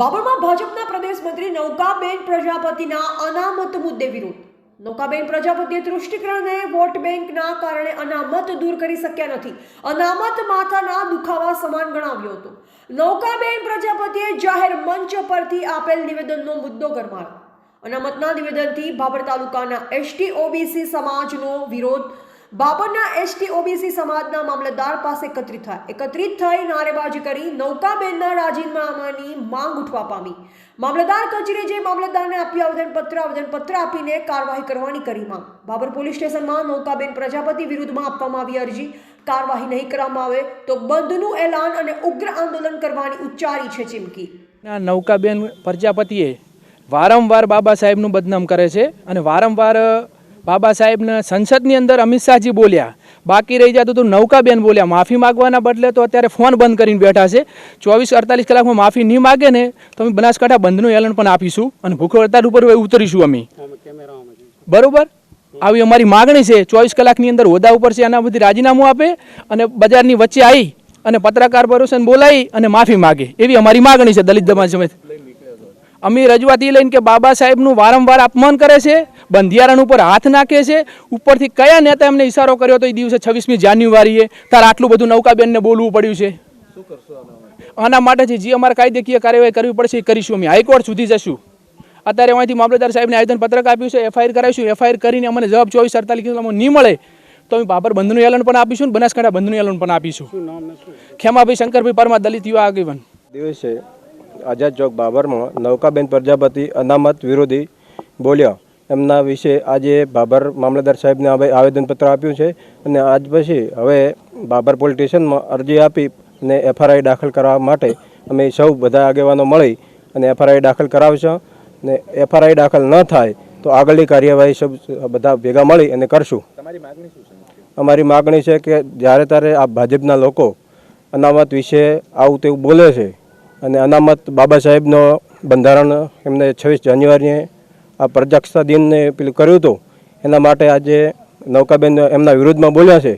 બાબરમાં ભાજપના પ્રદેશ મંત્રી નૌકાબેન પ્રજાપતિના અનામત મુદ્દે વિરોધ. નૌકાબેન પ્રજાપતિએ તૃષ્ટિકરણને વોટ બેંકના કારણે અનામત દૂર કરી શક્યા નથી. અનામત માથાના દુખાવા સમાન ગણાવ્યો હતો. નૌકાબેન પ્રજાપતિએ જાહેર મંચ પરથી આપેલ નિવેદનનો મુદ્દો ગરમાયો અનામતના નિવેદનથી ભાભર તાલુકાના એસટી ઓબીસી સમાજનો વિરોધ બાબરના એસટી, ઓબીસી સમાજના મામલતદાર પાસે એકત્રિત થાય. એકત્રિત થઈ નારેબાજી કરી નૌકાબેનના રાજીનામાની માંગ ઉઠવા પામી. મામલતદાર કચેરીએ જે મામલતદારને આપી આવેદનપત્ર આવેદનપત્ર આપીને કાર્યવાહી કરવાની કરી માંગ. બાબર પોલીસ સ્ટેશનમાં નૌકાબેન પ્રજાપતિ વિરુદ્ધમાં આપવામાં આવી અરજી. કાર્યવાહી નહીં કરવામાં આવે તો બંધનું એલાન અને ઉગ્ર આંદોલન કરવાની ઉચ્ચારી છે ચીમકી. નૌકાબેન પ્રજાપતિએ વારંવાર બાબા સાહેબનું બદનામ કરે છે અને વારંવાર બાબા સાહેબના સંસદની અંદર અમિત શાહજી બોલ્યા. બાકી રહી જતું તો નૌકાબેન બોલ્યા. માફી માગવાના બદલે તો અત્યારે ફોન બંધ કરીને બેઠા છે. ચોવીસ અડતાલીસ કલાકમાં માફી નહીં માગે ને તો અમે બનાસકાંઠા બંધનું એલન પણ આપીશું અને ભૂખો હડતાલ ઉપર ઉતરીશું અમે. બરોબર? આવી અમારી માગણી છે. ચોવીસ કલાકની અંદર હોદ્દા ઉપર છે એના બધી રાજીનામું આપે અને બજારની વચ્ચે આવી અને પત્રકાર ભરોસે બોલાવી અને માફી માગે. એવી અમારી માગણી છે દલિત સમાજ અમે રજૂઆત એ લઈને કે બાબા સાહેબનું વારંવાર અપમાન કરે છે બંધિયારણ ઉપર હાથ નાખે છે ઉપરથી કયા નેતા એમને ઈશારો કર્યો તો એ દિવસે છવ્વીસમી જાન્યુઆરીએ તારે આટલું બધું નૌકાબેનને બોલવું પડ્યું છે. આના માટે છે જે અમારે કાયદેકીય કાર્યવાહી કરવી પડશે એ કરીશું અમે. હાઈકોર્ટ સુધી જશું. અત્યારે અહીંથી મામલતદાર સાહેબને આવેદન પત્રક આપ્યું છે એફઆઈઆર કરાવીશું. એફઆઈઆર કરીને અમને જવાબ ચોવીસ અડતાલીસ કલાકમાં નહીં મળે તો અમે બાબર બંધનું એલન પણ આપીશું ને બનાસકાંઠા બંધનું એલન પણ આપીશું. ખેમાભાઈ શંકરભાઈ પરમા દલિત યુવા આગેવાન. દિવસે આઝાદ ચોક બાબરમાં નૌકાબેન પ્રજાપતિ અનામત વિરોધી બોલ્યા. એમના વિશે આજે બાબર મામલતદાર સાહેબને હવે આવેદનપત્ર આપ્યું છે અને આજ પછી હવે બાબર પોલીસ સ્ટેશનમાં અરજી આપી અને એફઆરઆઈ દાખલ કરવા માટે અમે સૌ બધા આગેવાનો મળી અને એફઆરઆઈ દાખલ કરાવશું. અને એફઆરઆઈ દાખલ ન થાય તો આગળની કાર્યવાહી સૌ બધા ભેગા મળી અને કરશું. અમારી માગણી છે કે જ્યારે ત્યારે આ ભાજપના લોકો અનામત વિશે આવું તેવું બોલે છે અને અનામત બાબા સાહેબનો બંધારણ એમને છવ્વીસ જાન્યુઆરીએ આ પ્રજાસત્તાક દિનને પેલું કર્યું હતું. એના માટે આજે નૌકાબેન એમના વિરોધમાં બોલ્યા છે.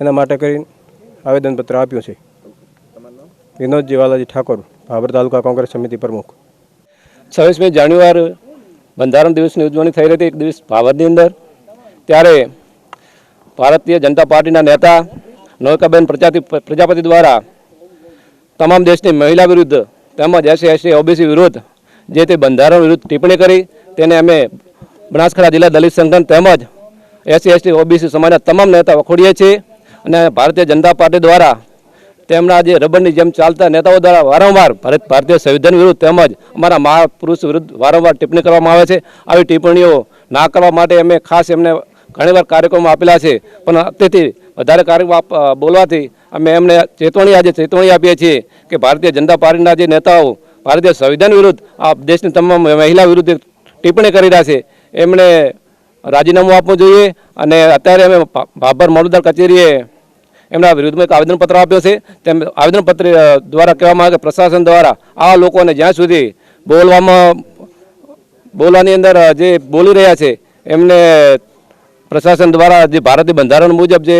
એના માટે કરી આવેદનપત્ર આપ્યું છે. વિનોદ જીવાલાજી ઠાકોર, ભાભર તાલુકા કોંગ્રેસ સમિતિ પ્રમુખ. છવ્વીસમી જાન્યુઆરી બંધારણ દિવસની ઉજવણી થઈ રહી હતી એક દિવસ ભાવરની અંદર, ત્યારે ભારતીય જનતા પાર્ટીના નેતા નૌકાબેન પ્રજાતિ, પ્રજાપતિ દ્વારા તમામ દેશની મહિલા વિરુદ્ધ તેમજ એસી એસી ઓબીસી વિરુદ્ધ જે તે બંધારણ વિરુદ્ધ ટિપ્પણી કરી, તેને અમે બનાસકાંઠા જિલ્લા દલિત સંગઠન તેમજ એસી એસટી ઓબીસી સમાજના તમામ નેતા વખોડીએ છીએ અને ભારતીય જનતા પાર્ટી દ્વારા તેમના જે રબરની જેમ ચાલતા નેતાઓ દ્વારા વારંવાર ભારત ભારતીય સંવિધાન વિરુદ્ધ તેમજ અમારા મહાપુરુષ વિરુદ્ધ વારંવાર ટિપ્પણી કરવામાં આવે છે. આવી ટિપ્પણીઓ ના કરવા માટે અમે ખાસ એમને ઘણીવાર કાર્યક્રમો આપેલા છે. પણ તેથી વધારે કાર્યક્રમ બોલવાથી અમે એમને ચેતવણી આજે ચેતવણી આપીએ છીએ કે ભારતીય જનતા પાર્ટીના જે નેતાઓ, ભારતીય સંવિધાન વિરુદ્ધ, આ દેશની તમામ મહિલા વિરુદ્ધ ટિપ્પણી કરી રહ્યા છે. એમણે રાજીનામું આપવું જોઈએ અને અત્યારે અમે ભાભર મામલતદાર કચેરીએ એમના વિરુદ્ધમાં એક આવેદનપત્ર આપ્યો છે. તેમ આવેદનપત્ર દ્વારા કહેવામાં આવે કે પ્રશાસન દ્વારા આ લોકોને જ્યાં સુધી બોલવામાં, બોલવાની અંદર જે બોલી રહ્યા છે, એમને પ્રશાસન દ્વારા જે ભારતીય બંધારણ મુજબ જે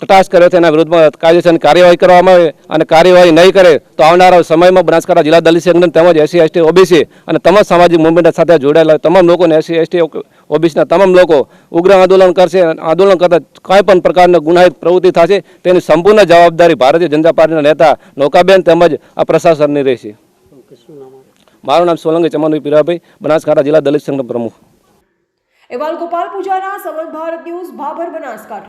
કટાક્ષ કર્યો છે, એના વિરુદ્ધમાં કાયદેસરની કાર્યવાહી કરવામાં આવે અને કાર્યવાહી નહીં કરે તો આવનારા સમયમાં બનાસકાંઠા જિલ્લા દલિત સંગઠન તેમજ એસસી, એસટી, ઓબીસી અને તમામ સામાજિક મુવમેન્ટ સાથે જોડાયેલા તમામ લોકોને એસસી, એસટી ઓબીસીના તમામ લોકો ઉગ્ર આંદોલન કરશે આંદોલન કરતા કોઈ પણ પ્રકારની ગુનાહિત પ્રવૃત્તિ થશે, તેની સંપૂર્ણ જવાબદારી ભારતીય જનતા પાર્ટીના નેતા નૌકાબેન તેમજ આ પ્રશાસનની રહેશે. મારું નામ સોલંકી ચમનભાઈ પીરાભાઈ, બનાસકાંઠા જિલ્લા દલિત સંગઠન પ્રમુખ. એવાલ ગોપાલ પૂજારા સમન ભારત ન્યૂઝ, ભાભર, બનાસકાંઠા.